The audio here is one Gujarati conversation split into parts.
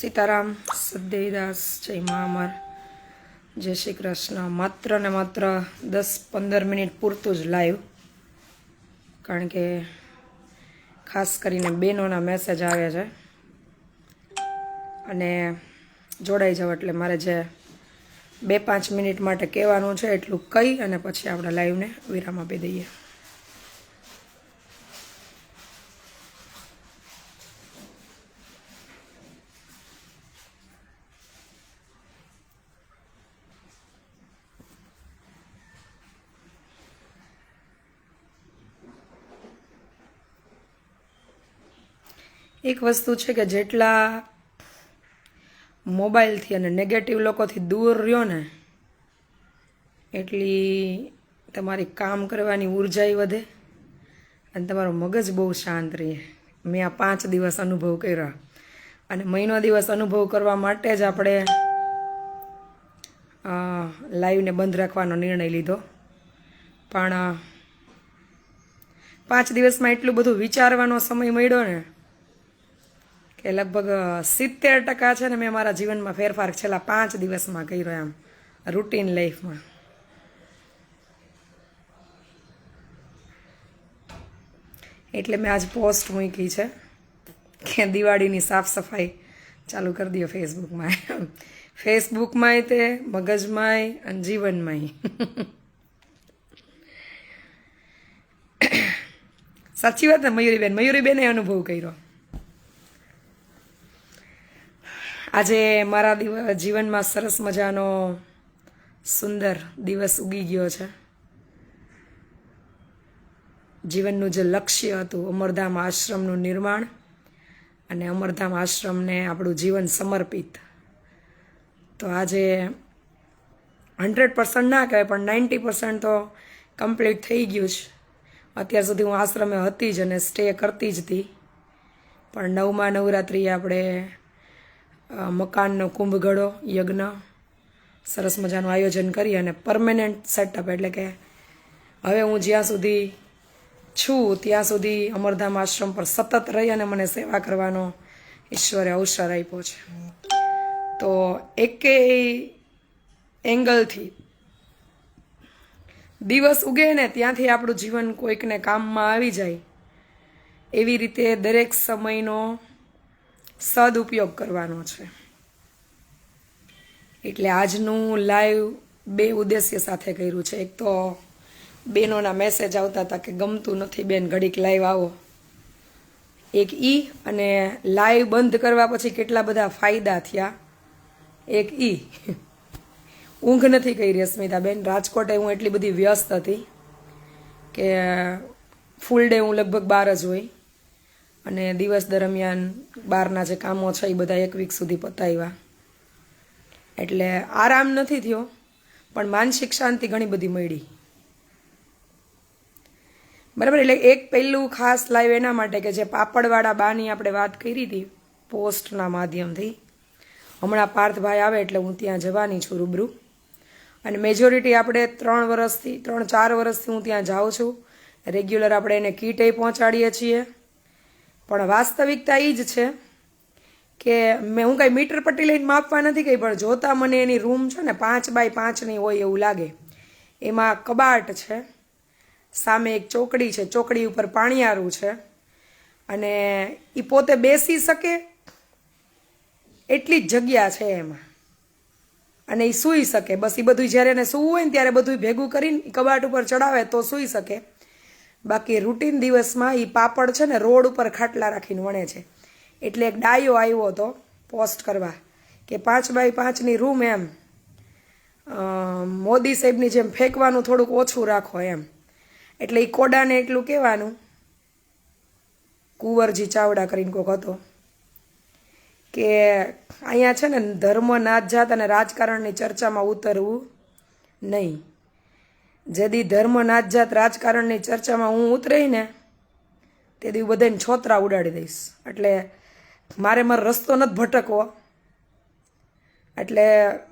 સીતારામ સદેવદાસ જય મહામર જય શ્રી કૃષ્ણ. માત્ર ને માત્ર દસ પંદર મિનિટ પૂરતું જ લાઈવ. કારણ કે ખાસ કરીને બહેનોના મેસેજ આવે છે. અને જોડાઈ જાવ એટલે મારે જે બે પાંચ મિનિટ માટે કહેવાનું છે એટલું કહી અને પછી આપણે લાઈવને વિરામ આપી દઈએ. એક વસ્તુ છે કે જેટલા મોબાઈલથી અને નેગેટિવ લોકોથી દૂર રહ્યો ને, એટલી તમારી કામ કરવાની ઉર્જાઈ વધે અને તમારો મગજ બહુ શાંત રહે. મેં આ પાંચ દિવસ અનુભવ કર્યા. અને મહિનો દિવસ અનુભવ કરવા માટે જ આપણે લાઈવને બંધ રાખવાનો નિર્ણય લીધો. પણ, પાંચ દિવસમાં એટલું બધું વિચારવાનો સમય મળ્યો ને કે લગભગ સિત્તેર ટકા છે ને મેં મારા જીવનમાં ફેરફાર છેલ્લા પાંચ દિવસમાં કર્યો એમ રૂટીન લાઈફમાં એટલે મેં આજ પોસ્ટ મૂકી છે કે દિવાળીની સાફ સફાઈ ચાલુ કરી દો ફેસબુકમાં ફેસબુકમાંય તે મગજમાંય અને જીવનમાંય. સાચી વાત ને મયુરીબેન? મયુરીબેને અનુભવ કર્યો. આજે મારા જીવનમાં સરસ મજાનો સુંદર દિવસ ઉગી ગયો છે. જીવનનું જે લક્ષ્ય હતું, અમરધામ આશ્રમનું નિર્માણ અને અમરધામ આશ્રમને આપણું જીવન સમર્પિત. તો આજે હંડ્રેડ પર્સન્ટ ના કહેવાય, પણ નાઇન્ટી પર્સન્ટ તો કમ્પ્લીટ થઈ ગયું છે. અત્યાર સુધી હું આશ્રમે હતી જ અને સ્ટે કરતી જ હતી. પણ નવમા નવરાત્રિ આપણે મકાનનો કુંભગળો, યજ્ઞ, સરસ મજાનું આયોજન કરી અને પરમેનન્ટ સેટઅપ એટલે કે હવે હું જ્યાં સુધી છું, ત્યાં સુધી અમરધામ આશ્રમ પર સતત રહી અને મને સેવા કરવાનો ઈશ્વરે અવસર આપ્યો છે. તો એકે એંગલથી દિવસ ઉગે ને ત્યાંથી આપણું જીવન કોઈકને કામમાં આવી જાય, એવી રીતે દરેક સમયનો સદઉપયોગ કરવાનો છે. એટલે આજનું લાઈવ બે ઉદ્દેશ્ય સાથે કર્યું છે. એક તો બેનોના મેસેજ આવતા હતા કે ગમતું નથી બેન, ઘડીક લાઈવ આવો. એક ઈ અને લાઈવ બંધ કરવા પછી કેટલા બધા ફાયદા થયા. એક ઈ. ઊંઘ નથી કરી રશ્મિતાબેન રાજકોટે હું એટલી બધી વ્યસ્ત હતી કે ફૂલ ડે હું લગભગ બાર જ હોય. અને દિવસ દરમિયાન બહારના જે કામો છે એ બધા એક વીક સુધી પતાવ્યા. એટલે આરામ નથી થયો, પણ માનસિક શાંતિ ઘણી બધી મળી. બરાબર, એટલે એક પહેલું ખાસ લાઈવ એના માટે કે જે પાપડવાળા બાની આપણે વાત કરી હતી પોસ્ટના માધ્યમથી. હમણાં પાર્થભાઈ આવે એટલે હું ત્યાં જવાની છું રૂબરૂ. અને મેજોરિટી આપણે ત્રણ વર્ષથી, ત્રણ ચાર વર્ષથી હું ત્યાં જાઉં છું. રેગ્યુલર આપણે એને કીટે પહોંચાડીએ છીએ. પણ વાસ્તવિકતા એ જ છે કે મેં હું કાંઈ મીટર પટ્ટી લઈને માપવા નથી કહી પણ જોતા મને એની રૂમ છે ને પાંચ બાય પાંચની હોય એવું લાગે. એમાં કબાટ છે, સામે એક ચોકડી છે, ચોકડી ઉપર પાણીયારું છે. અને એ પોતે બેસી શકે એટલી જ જગ્યા છે એમાં. અને એ સૂઈ શકે. બસ એ બધું જ્યારે એને સૂવું હોય ને ત્યારે બધું ભેગું કરીને કબાટ ઉપર ચડાવે તો સૂઈ શકે. બાકી રૂટીન દિવસમાં એ પાપડ છે ને રોડ ઉપર ખાટલા રાખીને વણે છે. એટલે એક ડાયો આવ્યો હતો પોસ્ટ કરવા કે પાંચ બાય પાંચની રૂમ એમ. મોદી સાહેબની જેમ ફેંકવાનું થોડુંક ઓછું રાખો એમ. એટલે એ કોડાને એટલું કહેવાનું. કુંવરજી ચાવડા કરીને કોક હતો કે અહીંયા છે ને ધર્મ નાત જાત અને રાજકારણની ચર્ચામાં ઉતરવું નહીં. જેદી ધર્મ નાત જાત રાજકારણની ચર્ચામાં હું ઉતરી ને તે દી બધાને છોતરા ઉડાડી દઈશ. એટલે મારે મારો રસ્તો નથી ભટકવો. એટલે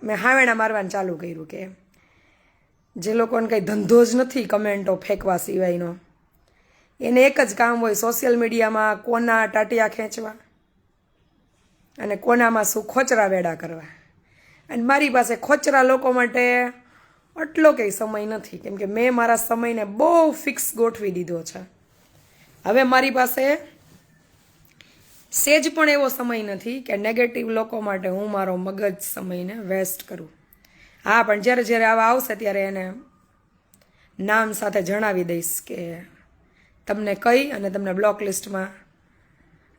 મેં હાવેણા મારવાનું ચાલુ કર્યું કે જે લોકોને કંઈ ધંધો જ નથી કમેન્ટો ફેંકવા સિવાયનો. એને એક જ કામ હોય સોશિયલ મીડિયામાં કોના ટાટિયા ખેંચવા અને કોનામાં શું ખોચરા વેડા કરવા. અને મારી પાસે ખોચરા લોકો માટે આટલો કંઈ સમય નથી. કેમ કે મેં મારા સમયને બહુ ફિક્સ ગોઠવી દીધો છે. હવે મારી પાસે સેજ પણ એવો સમય નથી કે નેગેટિવ લોકો માટે હું મારો મગજ સમયને વેસ્ટ કરું. હા, પણ જ્યારે જ્યારે આવા આવશે ત્યારે એને નામ સાથે જણાવી દઈશ કે તમને કહી અને તમને બ્લોક લિસ્ટમાં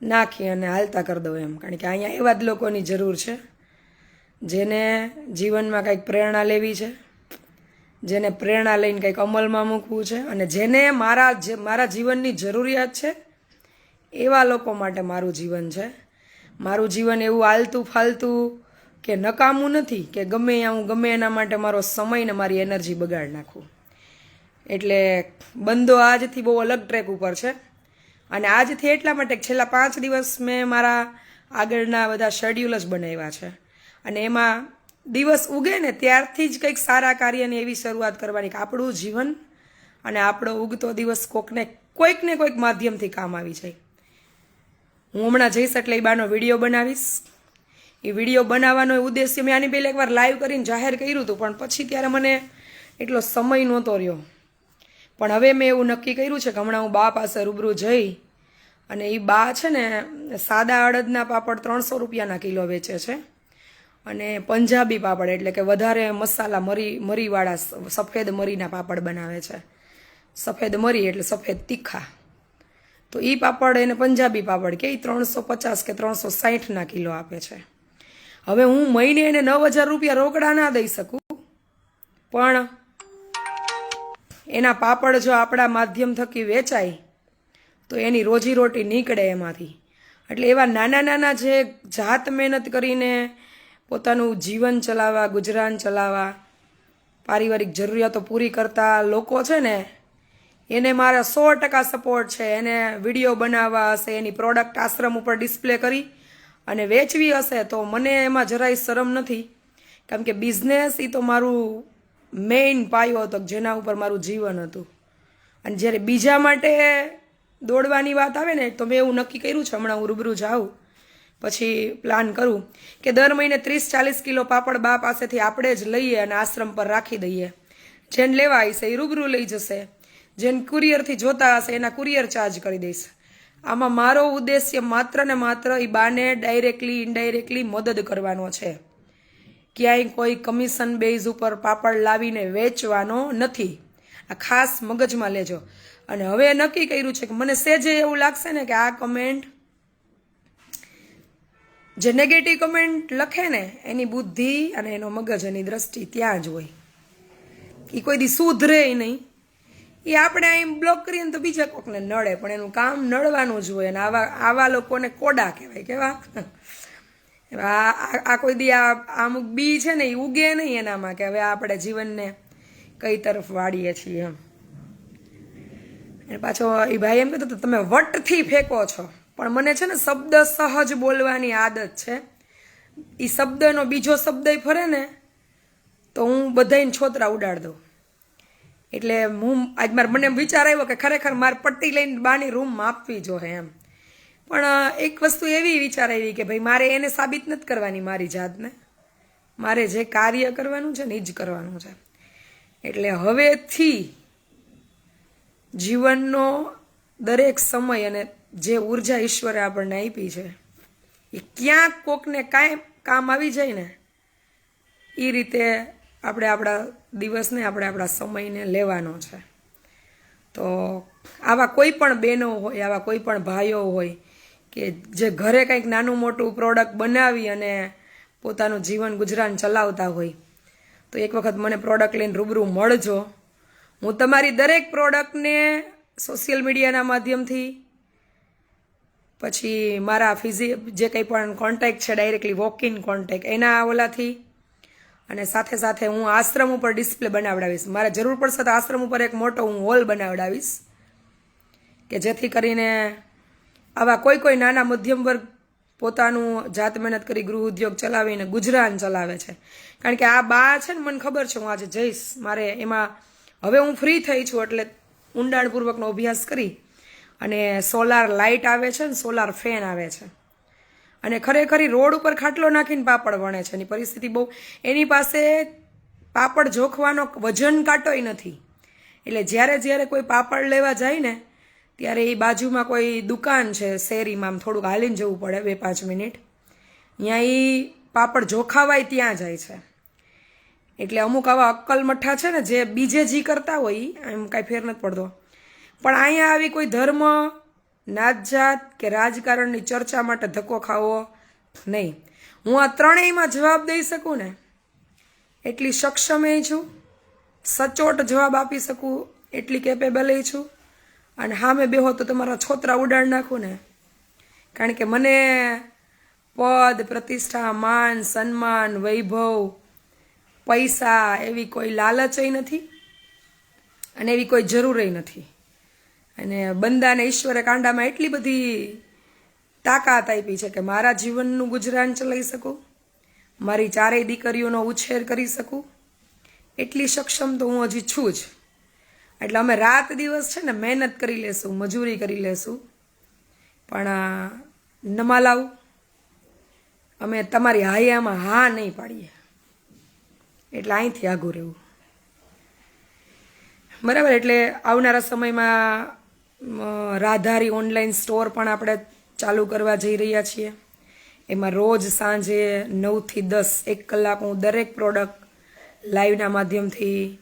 નાખી અને હાલતા કરી દઉં એમ. કારણ કે અહીંયા એવા જ લોકોની જરૂર છે જેને જીવનમાં કંઈક પ્રેરણા લેવી છે. જેને પ્રેરણા લઈને કંઈક અમલમાં મૂકવું છે અને જેને મારા મારા જીવનની જરૂરિયાત છે, એવા લોકો માટે મારું જીવન છે. મારું જીવન એવું આલતું ફાલતું કે નકામું નથી કે ગમે હું ગમે એના માટે મારો સમય ને મારી એનર્જી બગાડ નાખું. એટલે બંદો આજથી બહુ અલગ ટ્રેક ઉપર છે. અને આજથી એટલા માટે છેલ્લા પાંચ દિવસ મેં મારા આગળના બધા શેડ્યુલ જ બનાવ્યા છે. અને એમાં દિવસ ઉગે ને ત્યારથી જ કંઈક સારા કાર્યની એવી શરૂઆત કરવાની કે આપણું જીવન અને આપણો ઉગતો દિવસ કોકને કોઈક ને કોઈક માધ્યમથી કામ આવી જાય. હું હમણાં જઈશ એટલે એ બાનો વીડિયો બનાવીશ. એ વીડિયો બનાવવાનો ઉદ્દેશ્ય મેં આની પહેલાં એકવાર લાઈવ કરીને જાહેર કર્યું હતું, પણ પછી ત્યારે મને એટલો સમય નહોતો રહ્યો. પણ હવે મેં એવું નક્કી કર્યું છે કે હમણાં હું બા પાસે રૂબરૂ જઈ અને એ બા છે ને સાદા અડદના પાપડ ત્રણસો રૂપિયાના કિલો વેચે છે. અને પંજાબી પાપડ એટલે કે વધારે મસાલા મરી મરીવાળા સફેદ મરીના પાપડ બનાવે છે. સફેદ મરી એટલે સફેદ તીખા. તો એ પાપડ એને પંજાબી પાપડ કે એ ત્રણસો પચાસ કે ત્રણસો સાહીઠના કિલો આપે છે. હવે હું મહિને એને નવ હજાર રૂપિયા રોકડા ના દઈ શકું, પણ એના પાપડ જો આપણા માધ્યમ થકી વેચાય, તો એની રોજીરોટી નીકળે એમાંથી. એટલે એવા નાના નાના જે જાત મહેનત કરીને પોતાનું જીવન ચલાવવા, ગુજરાન ચલાવવા, પારિવારિક જરૂરિયાતો પૂરી કરતા લોકો છે ને, એને મારા સો ટકા સપોર્ટ છે. એને વીડિયો બનાવવા હશે, એની પ્રોડક્ટ આશ્રમ ઉપર ડિસ્પ્લે કરી અને વેચવી હશે તો મને એમાં જરાય શરમ નથી. કેમ કે બિઝનેસ એ તો મારું મેઇન પાયો હતો, જેના ઉપર મારું જીવન હતું. અને જ્યારે બીજા માટે દોડવાની વાત આવે ને, તો મેં એવું નક્કી કર્યું છે, હમણાં હું રૂબરૂ જાઉં. પછી પ્લાન કરું કે દર મહિને ત્રીસ ચાલીસ કિલો પાપડ બા પાસેથી આપણે જ લઈએ અને આશ્રમ પર રાખી દઈએ. જેને લેવા હશે એ રૂબરૂ લઈ જશે. જેને કુરિયરથી જોતા હશે એના કુરિયર ચાર્જ કરી દઈશ. આમાં મારો ઉદ્દેશ્ય માત્ર ને માત્ર એ બાને ડાયરેક્ટલી ઇનડાયરેક્ટલી મદદ કરવાનો છે. ક્યાંય કોઈ કમિશન બેઝ ઉપર પાપડ લાવીને વેચવાનો નથી. આ ખાસ મગજમાં લેજો. અને હવે નક્કી કર્યું છે કે મને સેજે એવું લાગશે ને કે આ કમેન્ટ જે નેગેટિવ કમેન્ટ લખે ને, એની બુદ્ધિ અને એનો મગજ એની દ્રષ્ટિ ત્યાં જ હોય. એ કોઈ દી સુધરે નહીં. એ આપણે અહીં બ્લોક કરીએ ને તો બીજા કોકને નડે, પણ એનું કામ નડવાનું જ હોય અને આવા આવા લોકોને કોડા કહેવાય, કેવા? આ આ કોઈ દી આ અમુક બી છે ને એ ઉગે નહીં એનામાં કે હવે આપણે જીવનને કઈ તરફ વાળીએ છીએ એમ. પાછો એ ભાઈ એમ કહેતો તમે વટથી ફેંકો છો. પણ મને છે ને શબ્દ સહજ બોલવાની આદત છે. એ શબ્દનો બીજો શબ્દ ફરે ને, તો હું બધાને છોતરા ઉડાડ દઉં. એટલે હું આજ મારે મને વિચાર આવ્યો કે ખરેખર મારે પટ્ટી લઈને બાની રૂમમાં આપવી જોઈએ એમ. પણ એક વસ્તુ એવી વિચાર આવી કે ભાઈ મારે એને સાબિત નથી કરવાની મારી જાતને. મારે જે કાર્ય કરવાનું છે ને એ જ કરવાનું છે. એટલે હવેથી જીવનનો દરેક સમય અને જે ઊર્જા ઈશ્વરે આપણને આપી છે, એ ક્યાંક કોકને કાંઈ કામ આવી જાય ને, એ રીતે આપણે આપણા દિવસને, આપણે આપણા સમયને લેવાનો છે. તો આવા કોઈ પણ બહેનો હોય, આવા કોઈ પણ ભાઈઓ હોય કે જે ઘરે કંઈક નાનું મોટું પ્રોડક્ટ બનાવી અને પોતાનું જીવન ગુજરાન ચલાવતા હોય, તો એક વખત મને પ્રોડક્ટ લઈને રૂબરૂ મળજો. હું તમારી દરેક પ્રોડક્ટને સોશિયલ મીડિયાના માધ્યમથી પછી મારા ફિઝી, જે કંઈ પણ કોન્ટેક છે ડાયરેક્ટલી વોક ઇન કોન્ટેક એના ઓલાથી. અને સાથે સાથે હું આશ્રમ ઉપર ડિસ્પ્લે બનાવડાવીશ. મારે જરૂર પડશે તો આશ્રમ ઉપર એક મોટો હું હોલ બનાવડાવીશ. કે જેથી કરીને આવા કોઈ કોઈ નાના મધ્યમ વર્ગ પોતાનું જાત મહેનત કરી ગૃહ ઉદ્યોગ ચલાવીને ગુજરાન ચલાવે છે. કારણ કે આ બા છે ને, મને ખબર છે, હું આજે જઈશ. મારે એમાં, હવે હું ફ્રી થઈ છું, એટલે ઊંડાણપૂર્વકનો અભ્યાસ કરી અને સોલાર લાઇટ આવે છે ને સોલાર ફેન આવે છે. અને ખરેખર રોડ ઉપર ખાટલો નાખીને પાપડ વણે છે. એની પરિસ્થિતિ બહુ, એની પાસે પાપડ જોખવાનો વજન કાંટોય નથી. એટલે જ્યારે જ્યારે કોઈ પાપડ લેવા જાય ને, ત્યારે એ બાજુમાં કોઈ દુકાન છે શેરીમાં, આમ થોડુંક હાલીને જવું પડે, બે પાંચ મિનિટ. ત્યાં એ પાપડ જોખાવાય ત્યાં જાય છે. એટલે અમુક આવા અક્કલ મઠ્ઠા છે ને, જે બીજે જી કરતા હોય એમ કાંઈ ફેર નથી પડતો. પણ અહીંયા આવી કોઈ ધર્મ, નાતજાત કે રાજકારણની ચર્ચા માટે ધક્કો ખાવો નહીં. હું આ ત્રણેયમાં જવાબ દઈ શકું ને? એટલી સક્ષમે છું, સચોટ જવાબ આપી શકું, એટલી કેપેબલ છું. અને સામે બેહો તો તમારા છોતરા ઉડાડ નાખું ને. કારણ કે મને પદ, પ્રતિષ્ઠા, માન, સન્માન, વૈભવ, પૈસા એવી કોઈ લાલચય નથી અને એવી કોઈ જરૂરય નથી. અને બંદાને ઈશ્વરે કાંડામાં એટલી બધી તાકાત આપી છે કે મારા જીવનનું ગુજરાન ચલાવી શકું, મારી ચારેય દીકરીઓનો ઉછેર કરી શકું. એટલી સક્ષમ તો હું હજી છું જ. એટલે અમે રાત દિવસ છે ને મહેનત કરી લેશું, મજૂરી કરી લેશું. પણ નમા લાવું. અમે તમારી હાયામાં હા નહીં પાડીએ. એટલે અહીંથી આગું રહેવું. બરાબર, એટલે આવનારા સમયમાં રાધારી ઓનલાઈન સ્ટોર પણ આપણે ચાલુ કરવા જઈ રહ્યા છીએ. એમાં રોજ સાંજે નવથી દસ એક કલાક હું દરેક પ્રોડક્ટ લાઈવના માધ્યમથી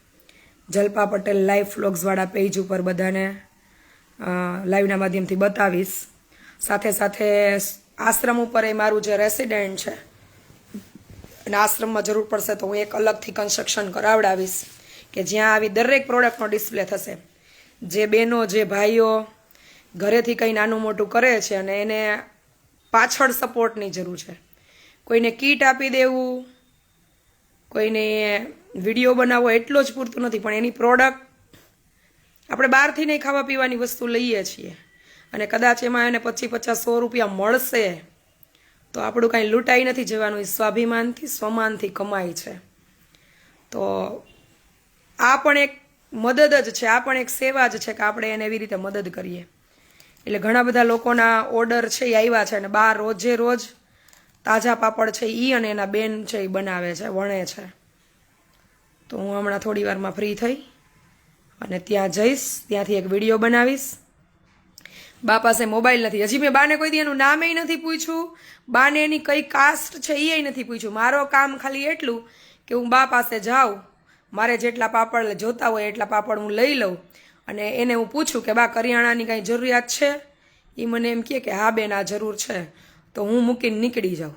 જલપા પટેલ લાઈવ ફ્લોગ્સવાળા પેજ ઉપર બધાને લાઈવના માધ્યમથી બતાવીશ. સાથે સાથે આશ્રમ ઉપર એ મારું જે રેસિડેન્ટ છે અને આશ્રમમાં જરૂર પડશે તો હું એક અલગથી કન્સ્ટ્રક્શન કરાવડાવીશ કે જ્યાં આવી દરેક પ્રોડક્ટનો ડિસ્પ્લે થશે. જે બહેનો જે ભાઈઓ ઘરેથી કંઈ નાનું મોટું કરે છે અને એને પાછળ સપોર્ટની જરૂર છે. કોઈને કીટ આપી દેવું, કોઈને વીડિયો બનાવવો એટલો જ પૂરતું નથી, પણ એની પ્રોડક્ટ આપણે બહારથી નહીં ખાવા પીવાની વસ્તુ લઈએ છીએ. અને કદાચ એમાં એને પચીસ પચાસ સો રૂપિયા મળશે, તો આપણું કાંઈ લૂંટાઈ નથી જવાનું. એ સ્વાભિમાનથી, સ્વમાનથી કમાય છે. તો આ પણ એક મદદ જ છે. આ પણ એક સેવા જ છે કે આપણે એને એવી રીતે મદદ કરીએ. એટલે ઘણા બધા લોકોના ઓર્ડર છે એ આવ્યા છે અને બહાર રોજે રોજ તાજા પાપડ છે એ અને એના બેન છે એ બનાવે છે, વણે છે. તો હું હમણાં થોડી વારમાં ફ્રી થઈ અને ત્યાં જઈશ, ત્યાંથી એક વીડિયો બનાવીશ. બા પાસે મોબાઈલ નથી. હજી મેં બાને કોઈ દી એનું નામે નથી પૂછ્યું. બાને એની કઈ કાસ્ટ છે એ નથી પૂછ્યું. મારો કામ ખાલી એટલું કે હું બા પાસે જાઉં મારે જેટલા પાપડ જોતા હોય એટલા પાપડ હું લઈ લઉં. અને એને હું પૂછું કે, બા, કરિયાણાની કાંઈ જરૂરિયાત છે? એ મને એમ કહે કે, હા, બેન, આ જરૂર છે. તો હું મૂકીને નીકળી જાઉં.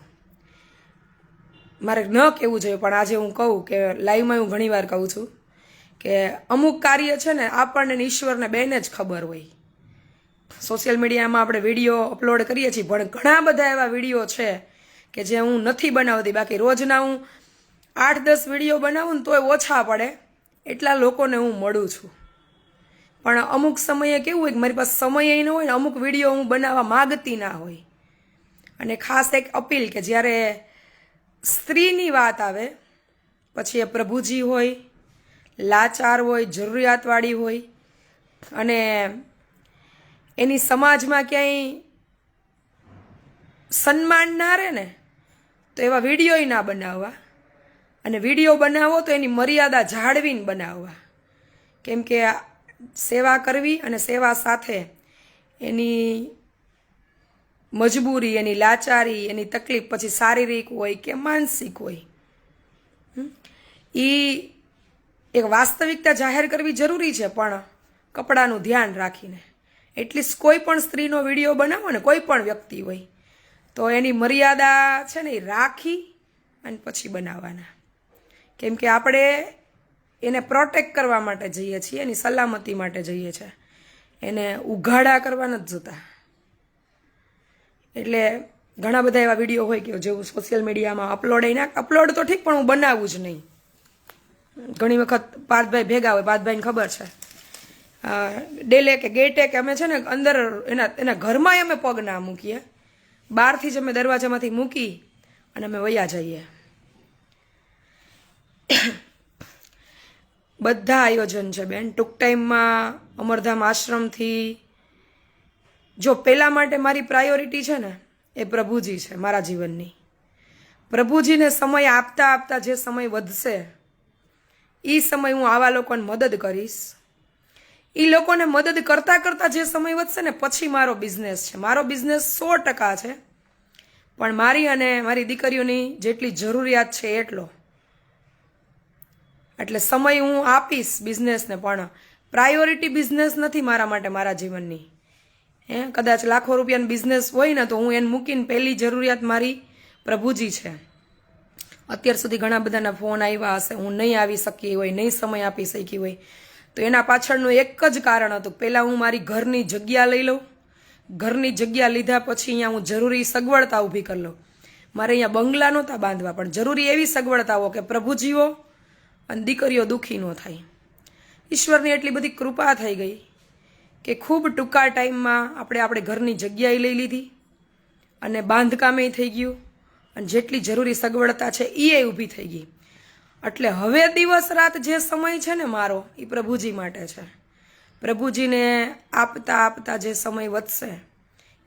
મારે ન કહેવું જોઈએ, પણ આજે હું કહું કે, લાઈવમાં હું ઘણીવાર કહું છું કે, અમુક કાર્ય છે ને, આપણને ઈશ્વરને બેને જ ખબર હોય. સોશિયલ મીડિયામાં આપણે વીડિયો અપલોડ કરીએ છીએ, પણ ઘણા બધા એવા વીડિયો છે કે જે હું નથી બનાવતી. બાકી રોજના હું આઠ દસ વીડિયો બનાવું ને તોય ઓછા પડે. એટલા લોકોને હું મળું છું. પણ અમુક સમયે કેવું હોય કે મારી પાસે સમય ન હોય ને અમુક વીડિયો હું બનાવવા માગતી ના હોય. અને ખાસ એક અપીલ કે જ્યારે સ્ત્રીની વાત આવે, પછી એ પ્રભુજી હોય, લાચાર હોય, જરૂરિયાતવાળી હોય, અને એની સમાજમાં ક્યાંય સન્માન ના રહે ને, તો એવા વિડીયોય ના બનાવવા. અને વીડિયો બનાવો તો એની મર્યાદા જાળવીને બનાવવા. કેમ કે સેવા કરવી અને સેવા સાથે એની મજબૂરી, એની લાચારી, એની તકલીફ પછી શારીરિક હોય કે માનસિક હોય. એ એક વાસ્તવિકતા જાહેર કરવી જરૂરી છે, પણ કપડાનું ધ્યાન રાખીને. એટલીસ્ટ કોઈ પણ સ્ત્રીનો વીડિયો બનાવો ને, કોઈ પણ વ્યક્તિ હોય, તો એની મર્યાદા છે ને એ રાખી અને પછી બનાવવાના. કેમ કે આપણે એને પ્રોટેક્ટ કરવા માટે જઈએ છીએ, એની સલામતી માટે જઈએ છીએ. એને ઉઘાડા કરવા નથી જોતા. એટલે ઘણા બધા એવા વીડિયો હોય કે જેવું સોશિયલ મીડિયામાં અપલોડ ના અપલોડ તો ઠીક, પણ હું બનાવું જ નહીં. ઘણી વખત પાર્થભાઈ ભેગા હોય, પાર્થભાઈને ખબર છે. ડેલે કે ગેટે કે અમે છે ને અંદર એના એના ઘરમાં અમે પગ ના મૂકીએ. બહારથી જ અમે દરવાજામાંથી મૂકી અને અમે વયા જઈએ. બધા આયોજન છે બેન. ટૂંક ટાઈમમાં અમરધામ આશ્રમથી જો પહેલાં માટે મારી પ્રાયોરિટી છે ને, એ પ્રભુજી છે, મારા જીવનની. પ્રભુજીને સમય આપતા આપતા જે સમય વધશે એ સમય હું આવા લોકોને મદદ કરીશ. એ લોકોને મદદ કરતાં કરતાં જે સમય વધશે ને, પછી મારો બિઝનેસ છે. મારો બિઝનેસ સો ટકા છે. પણ મારી અને મારી દીકરીઓની જેટલી જરૂરિયાત છે એટલો. એટલે સમય હું આપીશ બિઝનેસને, પણ પ્રાયોરિટી બિઝનેસ નથી મારા માટે, મારા જીવનની. હે, કદાચ લાખો રૂપિયાનો બિઝનેસ હોય ને તો હું એને મૂકીને પહેલી જરૂરિયાત મારી પ્રભુજી છે. અત્યાર સુધી ઘણા બધાના ફોન આવ્યા હશે, હું નહીં આવી શકી હોય, નહીં સમય આપી શકી હોય. તો એના પાછળનું એક જ કારણ હતું, પહેલાં હું મારી ઘરની જગ્યા લઈ લઉં. ઘરની જગ્યા લીધા પછી અહીંયા હું જરૂરી સગવડતા ઊભી કરી લઉં. મારે અહીંયા બંગલા નહોતા બાંધવા, પણ જરૂરી એવી સગવડતાઓ કે પ્રભુજીઓ અને દીકરીઓ દુઃખી ન થાય. ઈશ્વરની એટલી બધી કૃપા થઈ ગઈ કે ખૂબ ટૂંકા ટાઈમમાં આપણે આપણે ઘરની જગ્યાએ લઈ લીધી અને બાંધકામે થઈ ગયું અને જેટલી જરૂરી સગવડતા છે એ ઊભી થઈ ગઈ. એટલે હવે દિવસ રાત જે સમય છે ને મારો એ પ્રભુજી માટે છે. પ્રભુજીને આપતા આપતા જે સમય વધશે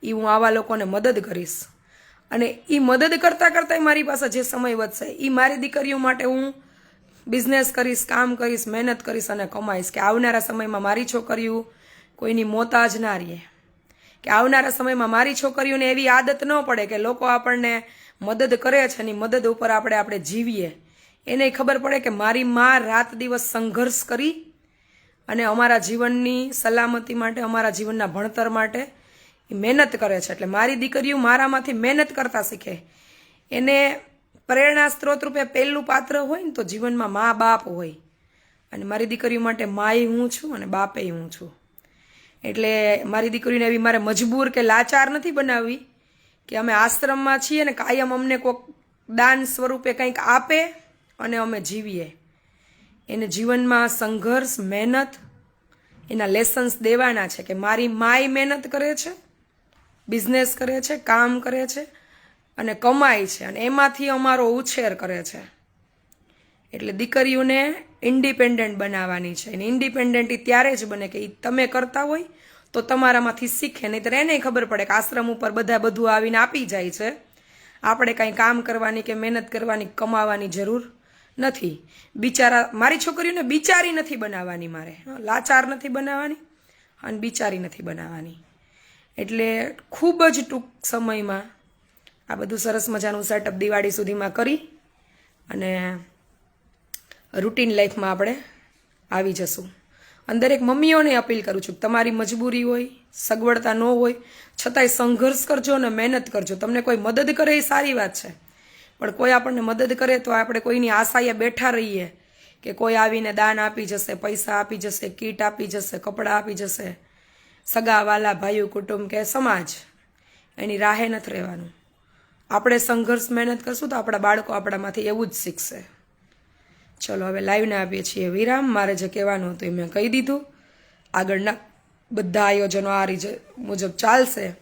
એ હું આવા લોકોને મદદ કરીશ. અને એ મદદ કરતાં કરતાં મારી પાસે જે સમય વધશે એ મારી દીકરીઓ માટે હું બિઝનેસ કરીશ, કામ કરીશ, મહેનત કરીશ અને કમાઈશ. કે આવનારા સમયમાં મારી છોકરીઓ કોઈની મોતાજ ના રહે. કે આવનારા સમયમાં મારી છોકરીઓને એવી આદત ન પડે કે લોકો આપણને મદદ કરે છે એની મદદ ઉપર આપણે આપણે જીવીએ. એને ખબર પડે કે મારી માં રાત દિવસ સંઘર્ષ કરી અને અમારા જીવનની સલામતી માટે, અમારા જીવનના ભણતર માટે મહેનત કરે છે. એટલે મારી દીકરીઓ મારામાંથી મહેનત કરતા શીખે. એને પ્રેરણા સ્ત્રોત રૂપે પહેલું પાત્ર હોય ને તો જીવનમાં મા બાપ હોય. અને મારી દીકરીઓ માટે માય હું છું અને બાપે હું છું. એટલે મારી દીકરીને એવી મારે મજબૂર કે લાચાર નથી બનાવવી કે અમે આશ્રમમાં છીએ ને કાયમ અમને કોઈક દાન સ્વરૂપે કંઈક આપે અને અમે જીવીએ. એને જીવનમાં સંઘર્ષ, મહેનત એના લેસન્સ દેવાના છે કે મારી માય મહેનત કરે છે બિઝનેસ કરે છે, કામ કરે છે અને કમાય છે અને એમાંથી અમારો ઉછેર કરે છે. એટલે દીકરીઓને ઇન્ડિપેન્ડન્ટ બનાવવાની છે. અને ઇન્ડિપેન્ડન્ટ એ ત્યારે જ બને કે એ તમે કરતા હોય તો તમારામાંથી શીખે. નહીંતર એને ખબર પડે કે આશ્રમ ઉપર બધા બધું આવીને આપી જાય છે. આપણે કાંઈ કામ કરવાની કે મહેનત કરવાની, કમાવાની જરૂર નથી. બિચારા, મારી છોકરીઓને બિચારી નથી બનાવવાની મારે. લાચાર નથી બનાવવાની અને બિચારી નથી બનાવવાની. એટલે ખૂબ જ ટૂંક સમયમાં આ બધું સરસ મજાનું સેટઅપ દિવાળી સુધીમાં કરી અને રૂટીન લાઈફમાં આપણે આવી જશું. અને દરેક મમ્મીઓને અપીલ કરું છું તમારી મજબૂરી હોય, સગવડતા ન હોય, છતાંય સંઘર્ષ કરજો અને મહેનત કરજો. તમને કોઈ મદદ કરે એ સારી વાત છે. પણ કોઈ આપણને મદદ કરે તો આપણે કોઈની આશાએ બેઠા રહીએ કે કોઈ આવીને દાન આપી જશે, પૈસા આપી જશે, કીટ આપી જશે, કપડાં આપી જશે. સગા, વાલા, ભાઈઓ, કુટુંબ કે સમાજ, એની રાહે નથી રહેવાનું. આપણે સંઘર્ષ મહેનત કરશું તો આપણા બાળકો આપણામાંથી એવું જ શીખશે. ચલો, હવે લાઈવને આપીએ છીએ વિરામ. મારે જે કહેવાનું હતું એ મેં કહી દીધું. આગળના બધા આયોજનો આ રીતે મુજબ ચાલશે.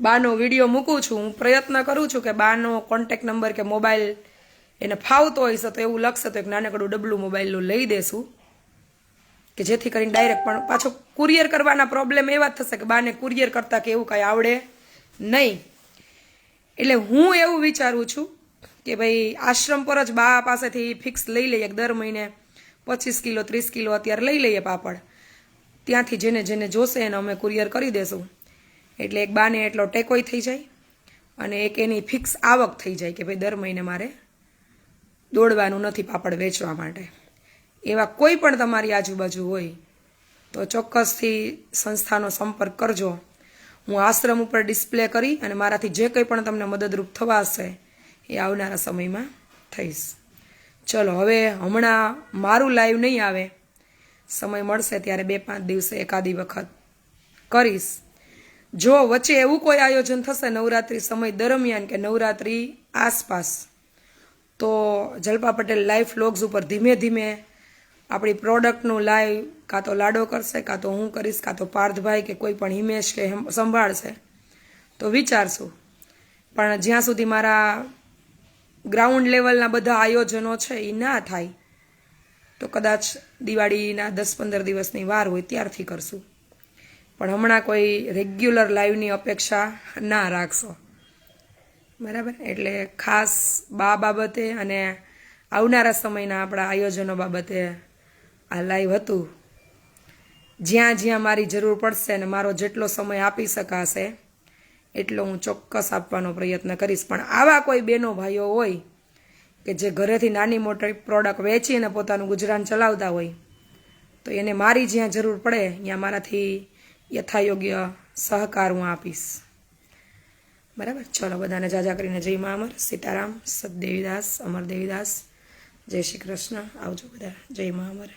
બાનો વીડિયો મૂકું છું. હું પ્રયત્ન કરું છું કે બાનો કોન્ટેક નંબર કે મોબાઈલ એને ફાવતો છે તો એવું લખશે તો એક નાનકડું ડબલું મોબાઈલનું લઈ દેશું. કે જેથી કરીને ડાયરેક્ટ પણ પાછો કુરિયર કરવાના પ્રોબ્લેમ એવા જ થશે કે બાને કુરિયર કરતાં કે એવું કાંઈ આવડે નહીં. એટલે હું એવું વિચારું છું કે ભાઈ આશ્રમ પર જ બા પાસેથી ફિક્સ લઈ લઈએ દર મહિને પચીસ કિલો, ત્રીસ કિલો અત્યારે લઈ લઈએ પાપડ. ત્યાંથી જેને જેને જોશે એને અમે કુરિયર કરી દેશું. એટલે એક બાને એટલો ટેકોય થઈ જાય અને એક એની ફિક્સ આવક થઈ જાય કે ભાઈ દર મહિને મારે દોડવાનું નથી પાપડ વેચવા માટે. એવા કોઈ પણ તમારી આજુબાજુ હોય તો ચોક્કસથી સંસ્થાનો સંપર્ક કરજો. હું આશ્રમ ઉપર ડિસ્પ્લે કરી અને મારાથી જે કંઈ પણ તમને મદદરૂપ થવાશે એ આવનારા સમયમાં થઈશ. ચલો, હવે હમણાં મારું લાઈવ નહીં આવે. સમય મળશે ત્યારે બે પાંચ દિવસે એકાદી વખત કરીશ. જો વચ્ચે એવું કોઈ આયોજન થશે નવરાત્રિ સમય દરમિયાન કે નવરાત્રિ આસપાસ, તો જલપા પટેલ લાઈવ લોગ્સ ઉપર ધીમે ધીમે આપણી પ્રોડક્ટનું લાઈવ, કાં તો લાડો કરશે, કાં તો હું કરીશ, કાં તો પાર્થભાઈ કે કોઈ પણ હિમેશ કે સંભાળશે. તો વિચારશું. પણ જ્યાં સુધી મારા ગ્રાઉન્ડ લેવલના બધા આયોજનો છે એ ના થાય, તો કદાચ દિવાળીના દસ પંદર દિવસની વાર હોય ત્યારથી કરશું. પણ હમણાં કોઈ રેગ્યુલર લાઈવની અપેક્ષા ના રાખશો. બરાબર? એટલે ખાસ બા બાબતે અને આવનારા સમયના આપણા આયોજનો બાબતે આ લાઈવ હતું. જ્યાં જ્યાં મારી જરૂર પડશે અને મારો જેટલો સમય આપી શકાશે, એટલો હું ચોક્કસ આપવાનો પ્રયત્ન કરીશ. પણ આવા કોઈ બેનો ભાઈઓ હોય કે જે ઘરેથી નાની મોટી પ્રોડક્ટ વેચીને પોતાનું ગુજરાન ચલાવતા હોય, તો એને મારી જ્યાં જરૂર પડે, ત્યાં મારાથી યથાયોગ્ય સહકાર હું આપીશ. બરાબર? ચલો, બધાને જાજા કરીને જય મા અમર. સીતારામ સતદેવીદાસ અમર દેવીદાસ. જય શ્રી કૃષ્ણ. આવજો બધા. જય મા અમર.